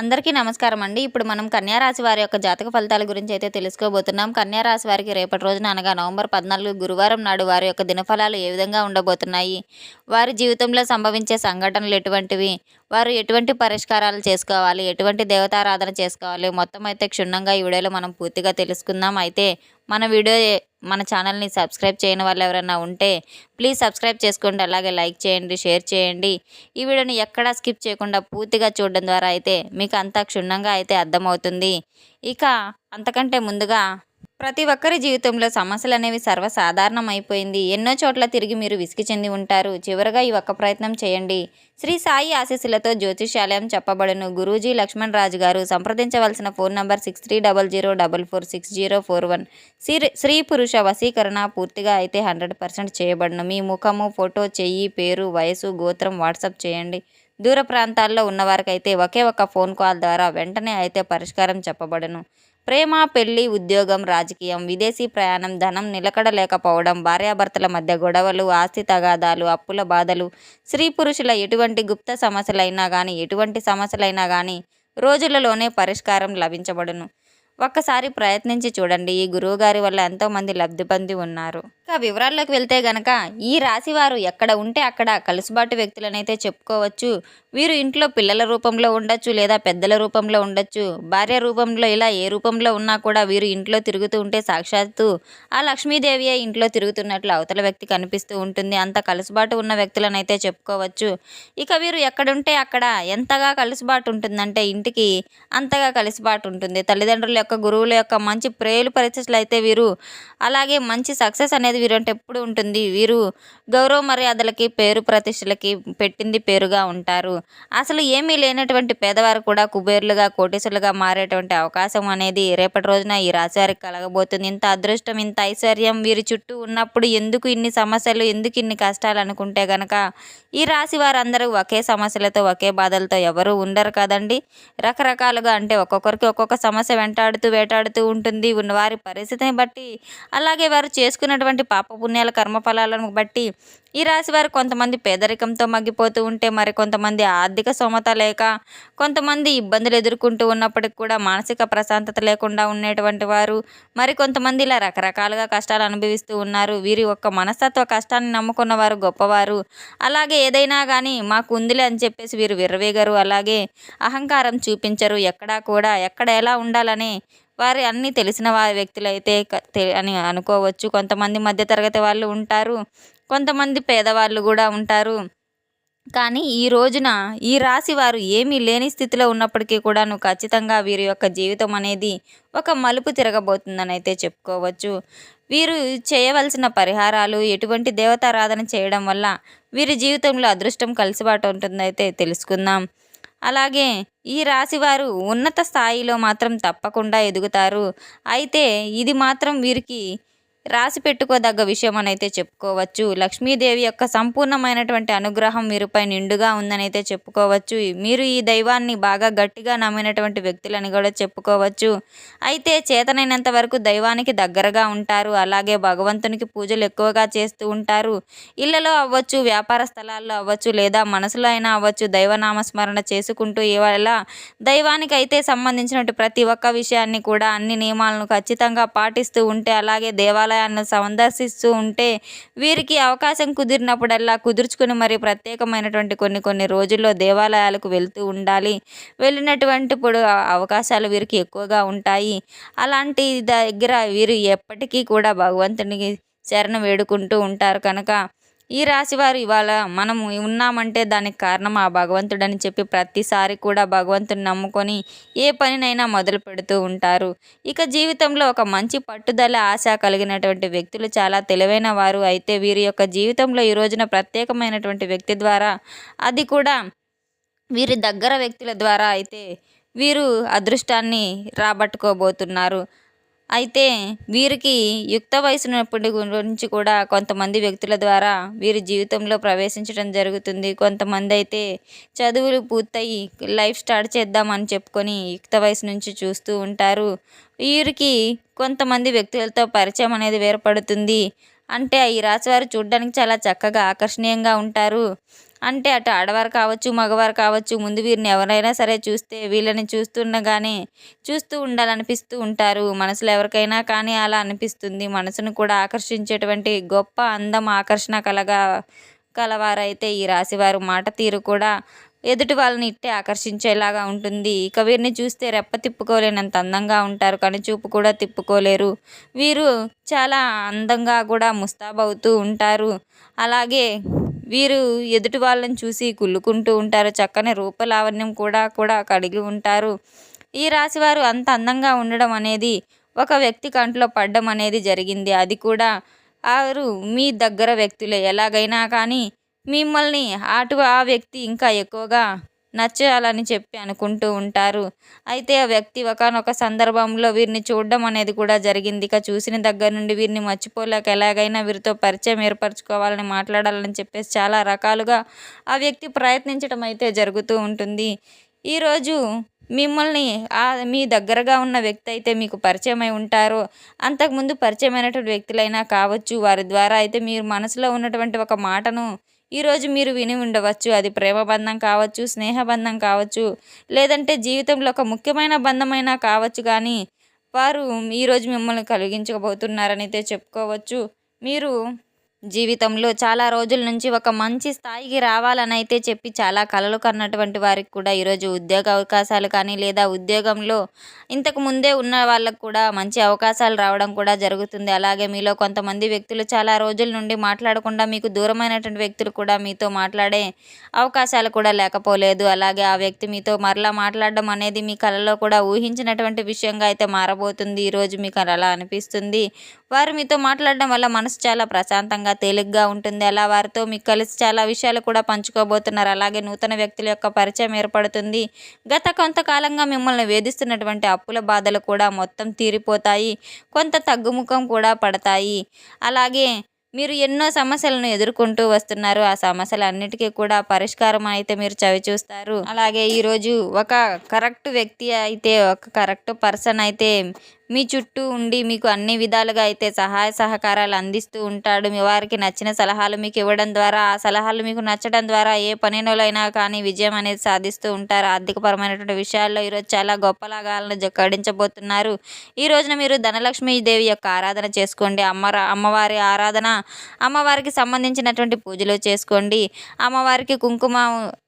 అందరికీ నమస్కారం అండి. ఇప్పుడు మనం కన్యారాశి వారి యొక్క జాతక ఫలితాల గురించి అయితే తెలుసుకోబోతున్నాం. కన్యారాశి వారికి రేపటి రోజున అనగా నవంబర్ పద్నాలుగు గురువారం నాడు వారి యొక్క దినఫలాలు ఏ విధంగా ఉండబోతున్నాయి? వారి జీవితంలో సంభవించే సంఘటనలు ఎటువంటివి? వారు ఎటువంటి పరిష్కారాలు చేసుకోవాలి? ఎటువంటి దేవతారాధన చేసుకోవాలి? మొత్తం అయితే క్షుణ్ణంగా ఈ వీడియోలో మనం పూర్తిగా తెలుసుకుందాం. అయితే మన వీడియో మన ఛానల్ని సబ్స్క్రైబ్ చేయని వాళ్ళు ఎవరైనా ఉంటే ప్లీజ్ సబ్స్క్రైబ్ చేసుకోండి అలాగే లైక్ చేయండి షేర్ చేయండి. ఈ వీడియోని ఎక్కడా స్కిప్ చేయకుండా పూర్తిగా చూడడం ద్వారా అయితే మీకు అంతా క్షుణ్ణంగా అయితే అర్థమవుతుంది. ఇక అంతకంటే ముందుగా ప్రతి ఒక్కరి జీవితంలో సమస్యలు అనేవి సర్వసాధారణం అయిపోయింది ఎన్నో చోట్ల తిరిగి మీరు విసిగి చెంది ఉంటారు. చివరగా ఈ ఒక్క ప్రయత్నం చేయండి. శ్రీ సాయి ఆశీస్సులతో జ్యోతిషాలయం చెప్పబడును. గురూజీ లక్ష్మణ్ రాజు గారు సంప్రదించవలసిన phone number six three double zero double four six zero four one. Shri స్త్రీ పురుష వశీకరణ పూర్తిగా అయితే హండ్రెడ్ పర్సెంట్ చేయబడును. మీ ముఖము ఫోటో చెయ్యి పేరు వయసు గోత్రం వాట్సాప్ చేయండి. దూర ప్రాంతాల్లో ఉన్నవారికైతే ఒకే ఒక ఫోన్ కాల్ ద్వారా వెంటనే అయితే పరిష్కారం చెప్పబడును. ప్రేమ పెళ్ళి ఉద్యోగం రాజకీయం విదేశీ ప్రయాణం ధనం నిలకడ లేకపోవడం భార్యాభర్తల మధ్య గొడవలు ఆస్తి తగాదాలు అప్పుల బాధలు స్త్రీ పురుషుల ఎటువంటి గుప్త సమస్యలైనా కానీ ఎటువంటి సమస్యలైనా కానీ రోజులలోనే పరిష్కారం లభించబడును. ఒక్కసారి ప్రయత్నించి చూడండి. ఈ గురువు గారి వల్ల ఎంతోమంది లబ్ధి పొంది ఉన్నారు. ఇక వివరాల్లోకి వెళ్తే గనక ఈ రాశివారు ఎక్కడ ఉంటే అక్కడ కలుసుబాటు వ్యక్తులనైతే చెప్పుకోవచ్చు. వీరు ఇంట్లో పిల్లల రూపంలో ఉండొచ్చు లేదా పెద్దల రూపంలో ఉండొచ్చు. భార్య రూపంలో ఇలా ఏ రూపంలో ఉన్నా కూడా వీరు ఇంట్లో తిరుగుతూ ఉంటే సాక్షాత్తు ఆ లక్ష్మీదేవియే ఇంట్లో తిరుగుతున్నట్లు అవతల వ్యక్తి కనిపిస్తూ ఉంటుంది. అంత కలుసుబాటు ఉన్న వ్యక్తులనైతే చెప్పుకోవచ్చు. ఇక వీరు ఎక్కడుంటే అక్కడ ఎంతగా కలుసుబాటు ఉంటుందంటే ఇంటికి అంతగా కలుసుబాటు ఉంటుంది. తల్లిదండ్రుల యొక్క గురువుల యొక్క మంచి ప్రేలు పరిస్థితులు అయితే వీరు. అలాగే మంచి సక్సెస్ అనేది వీరు అంటే ఎప్పుడు ఉంటుంది? వీరు గౌరవ మర్యాదలకి పేరు ప్రతిష్టలకి పెట్టింది పేరుగా ఉంటారు. అసలు ఏమీ లేనటువంటి పేదవారు కూడా కుబేర్లుగా కోటీసులుగా మారేటువంటి అవకాశం అనేది రేపటి రోజున ఈ రాశివారికి కలగబోతుంది. ఇంత అదృష్టం ఇంత ఐశ్వర్యం వీరి చుట్టూ ఉన్నప్పుడు ఎందుకు ఇన్ని సమస్యలు ఎందుకు ఇన్ని కష్టాలు అనుకుంటే గనక ఈ రాశి వారందరూ ఒకే సమస్యలతో ఒకే బాధలతో ఎవరు ఉండరు కదండి. రకరకాలుగా అంటే ఒక్కొక్కరికి ఒక్కొక్క సమస్య వెంటాడుతూ వేటాడుతూ ఉంటుంది ఉన్నవారి పరిస్థితిని బట్టి. అలాగే వారు చేసుకున్నటువంటి పాపపుణ్యాల కర్మఫలాలను బట్టి ఈ రాశి వారు కొంతమంది పేదరికంతో మగ్గిపోతూ ఉంటే మరి కొంతమంది ఆర్థిక సోమత లేక కొంతమంది ఇబ్బందులు ఎదుర్కొంటూ ఉన్నప్పటికి కూడా మానసిక ప్రశాంతత లేకుండా ఉండేటువంటి వారు మరి కొంతమంది ఇలా రకరకాలుగా కష్టాలు అనుభవిస్తూ ఉన్నారు. వీరి యొక్క మనస్తత్వ కష్టాన్ని నమ్ముకున్న వారు గొప్పవారు. అలాగే ఏదైనా కానీ మాకు ఉందిలే అని చెప్పేసి వీరు విర్రవేగరు. అలాగే అహంకారం చూపించరు. ఎక్కడా కూడా ఎక్కడ ఎలా ఉండాలని వారి అన్నీ తెలిసిన వారి వ్యక్తులైతే క- తె- అని అనుకోవచ్చు. కొంతమంది మధ్యతరగతి వాళ్ళు ఉంటారు. కొంతమంది పేదవాళ్ళు కూడా ఉంటారు. కానీ ఈ రోజున ఈ రాశి వారు ఏమీ లేని స్థితిలో ఉన్నప్పటికీ కూడాను ఖచ్చితంగా వీరి యొక్క జీవితం అనేది ఒక మలుపు తిరగబోతుందని అయితే చెప్పుకోవచ్చు. వీరు చేయవలసిన పరిహారాలు ఎటువంటి దేవతారాధన చేయడం వల్ల వీరి జీవితంలో అదృష్టం కలిసిబాటు ఉంటుందైతే తెలుసుకుందాం. అలాగే ఈ రాశివారు ఉన్నత స్థాయిలో మాత్రం తప్పకుండా ఎదుగుతారు. అయితే ఇది మాత్రం వీరికి రాసి పెట్టుకోదగ్గ విషయం అని అయితే చెప్పుకోవచ్చు. లక్ష్మీదేవి యొక్క సంపూర్ణమైనటువంటి అనుగ్రహం మీరుపై నిండుగా ఉందని అయితే చెప్పుకోవచ్చు. మీరు ఈ దైవాన్ని బాగా గట్టిగా నమ్మినటువంటి వ్యక్తులని కూడా చెప్పుకోవచ్చు. అయితే చేతనైనంత వరకు దైవానికి దగ్గరగా ఉంటారు. అలాగే భగవంతునికి పూజలు ఎక్కువగా చేస్తూ ఉంటారు. ఇళ్ళలో అవ్వచ్చు వ్యాపార స్థలాల్లో అవ్వచ్చు లేదా మనసులో అయినా అవ్వచ్చు దైవనామస్మరణ చేసుకుంటూ ఇవాళ దైవానికి అయితే సంబంధించినటువంటి ప్రతి ఒక్క విషయాన్ని కూడా అన్ని నియమాలను ఖచ్చితంగా పాటిస్తూ ఉంటే అలాగే దేవాలయాన్ని సందర్శిస్తూ ఉంటే వీరికి అవకాశం కుదిరినప్పుడల్లా కుదుర్చుకుని మరి ప్రత్యేకమైనటువంటి కొన్ని కొన్ని రోజుల్లో దేవాలయాలకు వెళ్తూ ఉండాలి. వెళ్ళినటువంటి ఇప్పుడు అవకాశాలు వీరికి ఎక్కువగా ఉంటాయి. అలాంటి దగ్గర వీరు ఎప్పటికీ కూడా భగవంతునికి శరణం వేడుకుంటూ ఉంటారు కనుక ఈ రాశివారు ఇవాళ మనం ఉన్నామంటే దానికి కారణం ఆ భగవంతుడని చెప్పి ప్రతిసారి కూడా భగవంతుని నమ్ముకొని ఏ పనినైనా మొదలు పెడుతూ ఉంటారు. ఇక జీవితంలో ఒక మంచి పట్టుదల ఆశ కలిగినటువంటి వ్యక్తులు చాలా తెలివైన వారు. అయితే వీరి యొక్క జీవితంలో ఈ రోజున ప్రత్యేకమైనటువంటి వ్యక్తి ద్వారా అది కూడా వీరి దగ్గర వ్యక్తుల ద్వారా అయితే వీరు అదృష్టాన్ని రాబట్టుకోబోతున్నారు. అయితే వీరికి యుక్త వయసునప్పటి గురించి కూడా కొంతమంది వ్యక్తుల ద్వారా వీరి జీవితంలో ప్రవేశించడం జరుగుతుంది. కొంతమంది అయితే చదువులు పూర్తయి లైఫ్ స్టార్ట్ చేద్దామని చెప్పుకొని యుక్త వయసు నుంచి చూస్తూ ఉంటారు. వీరికి కొంతమంది వ్యక్తులతో పరిచయం అనేది ఏర్పడుతుంది. అంటే ఈ రాశివారు చూడడానికి చాలా చక్కగా ఆకర్షణీయంగా ఉంటారు. అంటే అటు ఆడవారు కావచ్చు మగవారు కావచ్చు ముందు వీరిని ఎవరైనా సరే చూస్తే వీళ్ళని చూస్తుండగానే చూస్తూ ఉండాలనిపిస్తూ ఉంటారు. మనసులో ఎవరికైనా కానీ అలా అనిపిస్తుంది. మనసును కూడా ఆకర్షించేటువంటి గొప్ప అందం ఆకర్షణ కలగా కలవారైతే ఈ రాశివారు. మాట తీరు కూడా ఎదుటి వాళ్ళని ఇట్టే ఆకర్షించేలాగా ఉంటుంది. ఇక వీరిని చూస్తే రెప్ప తిప్పుకోలేనంత అందంగా ఉంటారు. కనుచూపు కూడా తిప్పుకోలేరు. వీరు చాలా అందంగా కూడా ముస్తాబవుతూ ఉంటారు. అలాగే వీరు ఎదుటి వాళ్ళని చూసి కుళ్ళుకుంటూ ఉంటారు. చక్కని రూపలావణ్యం కూడా కూడా కలిగి ఉంటారు. ఈ రాశివారు అంత అందంగా ఉండడం అనేది ఒక వ్యక్తి కంట్లో పడ్డం అనేది జరిగింది. అది కూడా వారు మీ దగ్గర వ్యక్తులే. ఎలాగైనా కానీ మిమ్మల్ని అటు ఆ వ్యక్తి ఇంకా ఎక్కువగా నచ్చేయాలని చెప్పి అనుకుంటూ ఉంటారు. అయితే ఆ వ్యక్తి ఒకనొక సందర్భంలో వీరిని చూడడం అనేది కూడా జరిగింది. ఇక చూసిన దగ్గర నుండి వీరిని మర్చిపోలేక ఎలాగైనా వీరితో పరిచయం ఏర్పరచుకోవాలని మాట్లాడాలని చెప్పేసి చాలా రకాలుగా ఆ వ్యక్తి ప్రయత్నించడం అయితే జరుగుతూ ఉంటుంది. ఈరోజు మిమ్మల్ని ఆ మీ దగ్గరగా ఉన్న వ్యక్తి అయితే మీకు పరిచయం అయి ఉంటారో అంతకుముందు పరిచయమైనటువంటి వ్యక్తులైనా కావచ్చు వారి ద్వారా అయితే మీరు మనసులో ఉన్నటువంటి ఒక మాటను ఈరోజు మీరు విని ఉండవచ్చు. అది ప్రేమ బంధం కావచ్చు స్నేహబంధం కావచ్చు లేదంటే జీవితంలో ఒక ముఖ్యమైన బంధమైనా కావచ్చు కానీ వారు ఈరోజు మిమ్మల్ని కలిగించబోతున్నారని అయితే చెప్పుకోవచ్చు. మీరు జీవితంలో చాలా రోజుల నుంచి ఒక మంచి స్థాయికి రావాలని అయితే చెప్పి చాలా కలలు కన్నటువంటి వారికి కూడా ఈరోజు ఉద్యోగ అవకాశాలు కానీ లేదా ఉద్యోగంలో ఇంతకు ముందే ఉన్న వాళ్ళకు కూడా మంచి అవకాశాలు రావడం కూడా జరుగుతుంది. అలాగే మీలో కొంతమంది వ్యక్తులు చాలా రోజుల నుండి మాట్లాడకుండా మీకు దూరమైనటువంటి వ్యక్తులు కూడా మీతో మాట్లాడే అవకాశాలు కూడా లేకపోలేదు. అలాగే ఆ వ్యక్తి మీతో మరలా మాట్లాడడం అనేది మీ కళలో కూడా ఊహించినటువంటి విషయంగా అయితే మారబోతుంది. ఈరోజు మీకు అలా అనిపిస్తుంది. వారు మీతో మాట్లాడడం వల్ల మనసు చాలా ప్రశాంతంగా తేలిగ్గా ఉంటుంది. అలా వారితో మీకు కలిసి చాలా విషయాలు కూడా పంచుకోబోతున్నారు. అలాగే నూతన వ్యక్తుల యొక్క పరిచయం ఏర్పడుతుంది. గత కొంతకాలంగా మిమ్మల్ని వేధిస్తున్నటువంటి అప్పుల బాధలు కూడా మొత్తం తీరిపోతాయి. కొంత తగ్గుముఖం కూడా పడతాయి. అలాగే మీరు ఎన్నో సమస్యలను ఎదుర్కొంటూ వస్తున్నారు. ఆ సమస్యలన్నిటికీ కూడా పరిష్కారం అయితే మీరు చవి చూస్తారు. అలాగే ఈరోజు ఒక కరెక్ట్ వ్యక్తి అయితే ఒక కరెక్ట్ పర్సన్ అయితే మీ చుట్టూ ఉండి మీకు అన్ని విధాలుగా అయితే సహాయ సహకారాలు అందిస్తూ ఉంటాడు. మీ వారికి నచ్చిన సలహాలు మీకు ఇవ్వడం ద్వారా ఆ సలహాలు మీకు నచ్చడం ద్వారా ఏ పనిలోనైనా కానీ విజయం అనేది సాధిస్తూ ఉంటారు. ఆర్థికపరమైనటువంటి విషయాల్లో ఈరోజు చాలా గొప్ప లాగాలను జక్కడించబోతున్నారు ఈ రోజున మీరు ధనలక్ష్మీదేవి యొక్క ఆరాధన చేసుకోండి. అమ్మ అమ్మవారి ఆరాధన అమ్మవారికి సంబంధించినటువంటి పూజలు చేసుకోండి. అమ్మవారికి కుంకుమ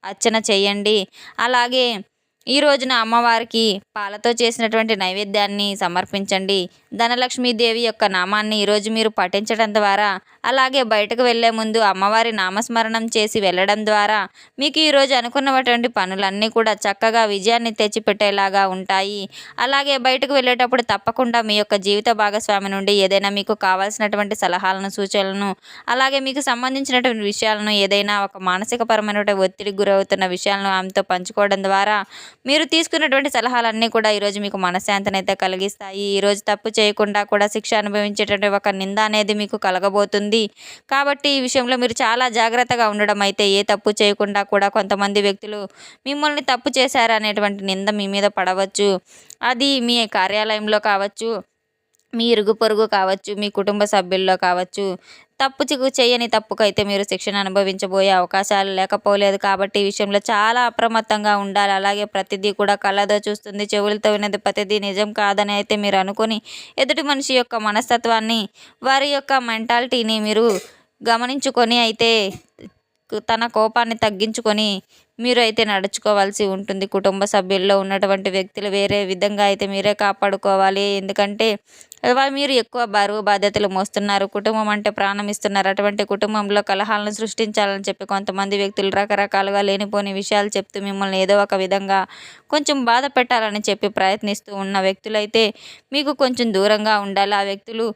అర్చన చేయండి. అలాగే ఈ రోజున అమ్మవారికి పాలతో చేసినటువంటి నైవేద్యాన్ని సమర్పించండి. ధనలక్ష్మీదేవి యొక్క నామాన్ని ఈరోజు మీరు పఠించడం ద్వారా అలాగే బయటకు వెళ్ళే ముందు అమ్మవారి నామస్మరణం చేసి వెళ్ళడం ద్వారా మీకు ఈరోజు అనుకున్నటువంటి పనులన్నీ కూడా చక్కగా విజయాన్ని తెచ్చిపెట్టేలాగా ఉంటాయి. అలాగే బయటకు వెళ్ళేటప్పుడు తప్పకుండా మీ యొక్క జీవిత భాగస్వామి నుండి ఏదైనా మీకు కావాల్సినటువంటి సలహాలను సూచనలను అలాగే మీకు సంబంధించినటువంటి విషయాలను ఏదైనా ఒక మానసికపరమైనటువంటి ఒత్తిడికి గురవుతున్న విషయాలను ఆమెతో పంచుకోవడం ద్వారా మీరు తీసుకున్నటువంటి సలహాలన్నీ కూడా ఈరోజు మీకు మనశ్శాంతిని అయితే కలిగిస్తాయి. ఈరోజు తప్పు చేయకుండా కూడా శిక్ష అనుభవించేటువంటి ఒక నింద అనేది మీకు కలగబోతుంది. కాబట్టి ఈ విషయంలో మీరు చాలా జాగ్రత్తగా ఉండడం అయితే ఏ తప్పు చేయకుండా కూడా కొంతమంది వ్యక్తులు మిమ్మల్ని తప్పు చేశారు అనేటువంటి నింద మీ మీద పడవచ్చు. అది మీ కార్యాలయంలో కావచ్చు మీ ఇరుగు పొరుగు కావచ్చు మీ కుటుంబ సభ్యుల్లో కావచ్చు తప్పు చేయని తప్పుకైతే మీరు శిక్షణ అనుభవించబోయే అవకాశాలు లేకపోలేదు కాబట్టి ఈ విషయంలో చాలా అప్రమత్తంగా ఉండాలి. అలాగే ప్రతిదీ కూడా కళ్ళతో చూస్తుంది చెవులతో విన్నది ప్రతిదీ నిజం కాదని అయితే మీరు అనుకొని ఎదుటి మనిషి యొక్క మనస్తత్వాన్ని వారి యొక్క మెంటాలిటీని మీరు గమనించుకొని అయితే తన కోపాన్ని తగ్గించుకొని మీరు అయితే నడుచుకోవాల్సి ఉంటుంది. కుటుంబ సభ్యుల్లో ఉన్నటువంటి వ్యక్తులు వేరే విధంగా అయితే మీరే కాపాడుకోవాలి. ఎందుకంటే మీరు ఎక్కువ బరువు బాధ్యతలు మోస్తున్నారు. కుటుంబం అంటే ప్రాణం ఇస్తున్నారు. అటువంటి కుటుంబంలో కలహాలను సృష్టించాలని చెప్పి కొంతమంది వ్యక్తులు రకరకాలుగా లేనిపోని విషయాలు చెప్తూ మిమ్మల్ని ఏదో ఒక విధంగా కొంచెం బాధ పెట్టాలని చెప్పి ప్రయత్నిస్తూ ఉన్న వ్యక్తులైతే మీకు కొంచెం దూరంగా ఉండాలి. ఆ వ్యక్తులు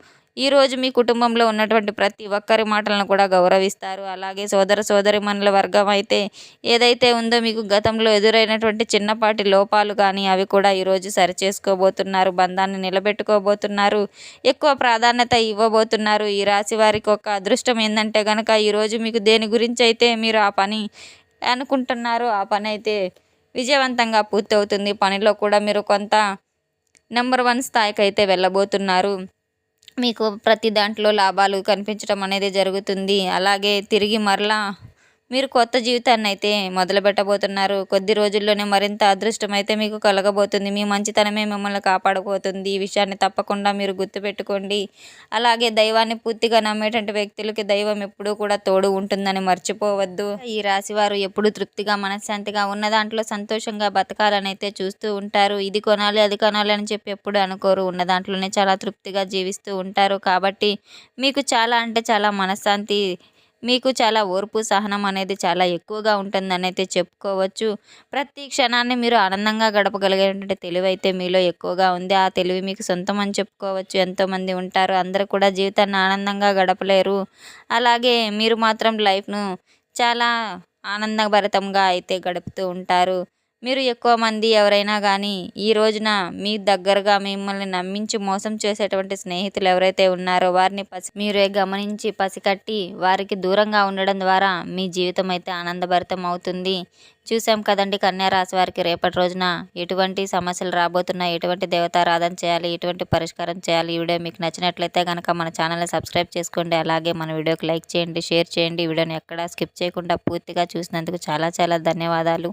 ఈరోజు మీ కుటుంబంలో ఉన్నటువంటి ప్రతి ఒక్కరి మాటలను కూడా గౌరవిస్తారు. అలాగే సోదర సోదరి మనుల వర్గం అయితే ఏదైతే ఉందో మీకు గతంలో ఎదురైనటువంటి చిన్నపాటి లోపాలు కానీ అవి కూడా ఈరోజు సరిచేసుకోబోతున్నారు. బంధాన్ని నిలబెట్టుకోబోతున్నారు. ఎక్కువ ప్రాధాన్యత ఇవ్వబోతున్నారు. ఈ రాశి వారికి ఒక అదృష్టం ఏంటంటే కనుక ఈరోజు మీకు దేని గురించి అయితే మీరు ఆ పని అనుకుంటున్నారో ఆ పని అయితే విజయవంతంగా పూర్తవుతుంది. పనిలో కూడా మీరు కొంత నెంబర్ వన్ స్థాయికి అయితే వెళ్ళబోతున్నారు. మీకు ప్రతి దాంట్లో లాభాలు కనిపించడం అనేది జరుగుతుంది. అలాగే తిరిగి మరలా మీరు కొత్త జీవితాన్ని అయితే మొదలుపెట్టబోతున్నారు. కొద్ది రోజుల్లోనే మరింత అదృష్టం అయితే మీకు కలగబోతుంది. మీ మంచితనమే మిమ్మల్ని కాపాడబోతుంది. ఈ విషయాన్ని తప్పకుండా మీరు గుర్తుపెట్టుకోండి. అలాగే దైవాన్ని పూర్తిగా నమ్మేటువంటి వ్యక్తులకి దైవం ఎప్పుడూ కూడా తోడు ఉంటుందని మర్చిపోవద్దు. ఈ రాశివారు ఎప్పుడూ ఎప్పుడు తృప్తిగా మనశ్శాంతిగా ఉన్న దాంట్లో సంతోషంగా బతకాలని అయితే చూస్తూ ఉంటారు. ఇది కొనాలి అది కొనాలి అని చెప్పి ఎప్పుడు అనుకోరు. ఉన్న దాంట్లోనే చాలా తృప్తిగా జీవిస్తూ ఉంటారు. కాబట్టి మీకు చాలా అంటే చాలా మనశ్శాంతి మీకు చాలా ఓర్పు సహనం అనేది చాలా ఎక్కువగా ఉంటుందని అయితే చెప్పుకోవచ్చు. ప్రతి క్షణాన్ని మీరు ఆనందంగా గడపగలిగేటువంటి తెలివి అయితే మీలో ఎక్కువగా ఉంది. ఆ తెలివి మీకు సొంతం అని చెప్పుకోవచ్చు. ఎంతోమంది ఉంటారు అందరూ కూడా జీవితాన్ని ఆనందంగా గడపలేరు. అలాగే మీరు మాత్రం లైఫ్ను చాలా ఆనందభరితంగా అయితే గడుపుతూ ఉంటారు. మీరు ఎక్కువ మంది ఎవరైనా కానీ ఈ రోజున మీ దగ్గరగా మిమ్మల్ని నమ్మించి మోసం చేసేటువంటి స్నేహితులు ఎవరైతే ఉన్నారో వారిని పసి మీరే గమనించి పసికట్టి వారికి దూరంగా ఉండడం ద్వారా మీ జీవితం అయితే ఆనందభరితం అవుతుంది. చూసాం కదండి కన్యా రాశి వారికి రేపటి రోజున ఎటువంటి సమస్యలు రాబోతున్నాయి ఎటువంటి దేవతారాధన చేయాలి ఎటువంటి పరిష్కారం చేయాలి ఈ వీడియో మీకు నచ్చినట్లయితే కనుక మన ఛానల్ని సబ్స్క్రైబ్ చేసుకోండి. అలాగే మన వీడియోకి లైక్ చేయండి షేర్ చేయండి. వీడియోని ఎక్కడా స్కిప్ చేయకుండా పూర్తిగా చూసినందుకు చాలా చాలా ధన్యవాదాలు.